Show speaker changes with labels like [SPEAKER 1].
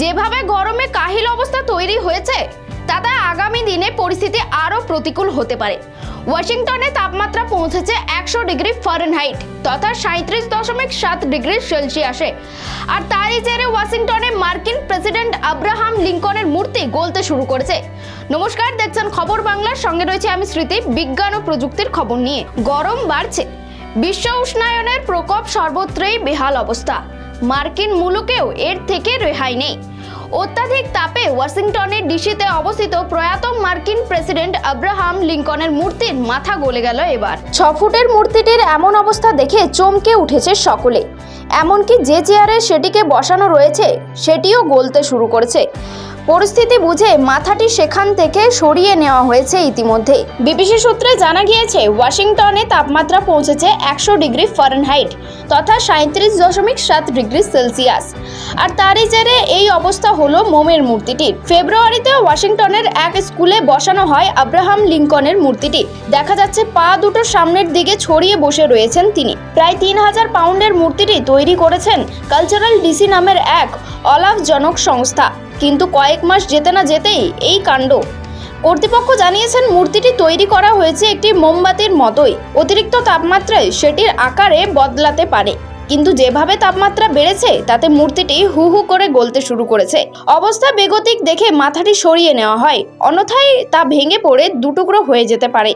[SPEAKER 1] যেভাবে গরমে কাহিল অবস্থা তৈরি হয়েছে, তাতে আগামী দিনে পরিস্থিতি আরও প্রতিকূল হতে পারে। ওয়াশিংটনে তাপমাত্রা পৌঁছেছে একশো ডিগ্রি ফারেনহাইট তথা সাঁত্রিশ দশমিক সাত ডিগ্রি সেলসিয়াসে। আর তারই জেরে ওয়াশিংটনে মার্কিন প্রেসিডেন্ট আব্রাহাম লিঙ্কনের মূর্তি গলতে শুরু করেছে। নমস্কার, দেখছেন খবর বাংলার সঙ্গে রয়েছে আমি স্মৃতি, বিজ্ঞান ও প্রযুক্তির খবর নিয়ে। গরম বাড়ছে। বিশ্ব উষ্ণায়নের প্রকোপ সর্বত্রই বেহাল অবস্থা। মার্কিন মুলুকেও এর থেকে রেহাই নেই। অত্যাধিক তাপে ওয়াশিংটনের ডিসিতে অবস্থিত প্রয়াত মার্কিন প্রেসিডেন্ট আব্রাহাম লিঙ্কনের মূর্তির মাথা গলে গেল এবার। ছ ফুটের মূর্তিটির এমন অবস্থা দেখে চমকে উঠেছে সকলে। এমনকি যে চেয়ারে সেটিকে বসানো রয়েছে, সেটিও গলতে শুরু করেছে। পরিস্থিতি বুঝে মাথাটি সেখান থেকে সরিয়ে নেওয়া হয়েছে ইতিমধ্যে বিবিসি সূত্রে জানা গিয়েছে, ওয়াশিংটনে তাপমাত্রা পৌঁছেছে একশো ডিগ্রি ফারেনহাইট তথা সাঁত্রিশ দশমিক সাত ডিগ্রি সেলসিয়াস। আর তারই জেরে এই অবস্থা হলো মোমের মূর্তিটির। ফেব্রুয়ারিতে ওয়াশিংটনের এক স্কুলে বসানো হয় আব্রাহাম লিঙ্কনের মূর্তিটি। দেখা যাচ্ছে পা দুটো সামনের দিকে ছড়িয়ে বসে রয়েছেন তিনি। প্রায় তিন হাজার পাউন্ডের মূর্তিটি তৈরি করেছেন কালচারাল ডিসি নামের এক অলাভজনক সংস্থা। কিন্তু কয়েক মাস যেতে না যেতেই এই কাণ্ড। কর্তৃপক্ষ জানিয়েছেন, মূর্তিটি তৈরি করা হয়েছে একটি মোমবাতির মতোই। অতিরিক্ত তাপমাত্রায় সেটির আকারে বদলাতে পারে। কিন্তু যেভাবে তাপমাত্রা বেড়েছে, তাতে মূর্তিটি হু হু করে গলতে শুরু করেছে। অবস্থা বেগতিক দেখে মাথাটি সরিয়ে নেওয়া হয়। অন্যথায় তা ভেঙে পড়ে দুটুকরো হয়ে যেতে পারে।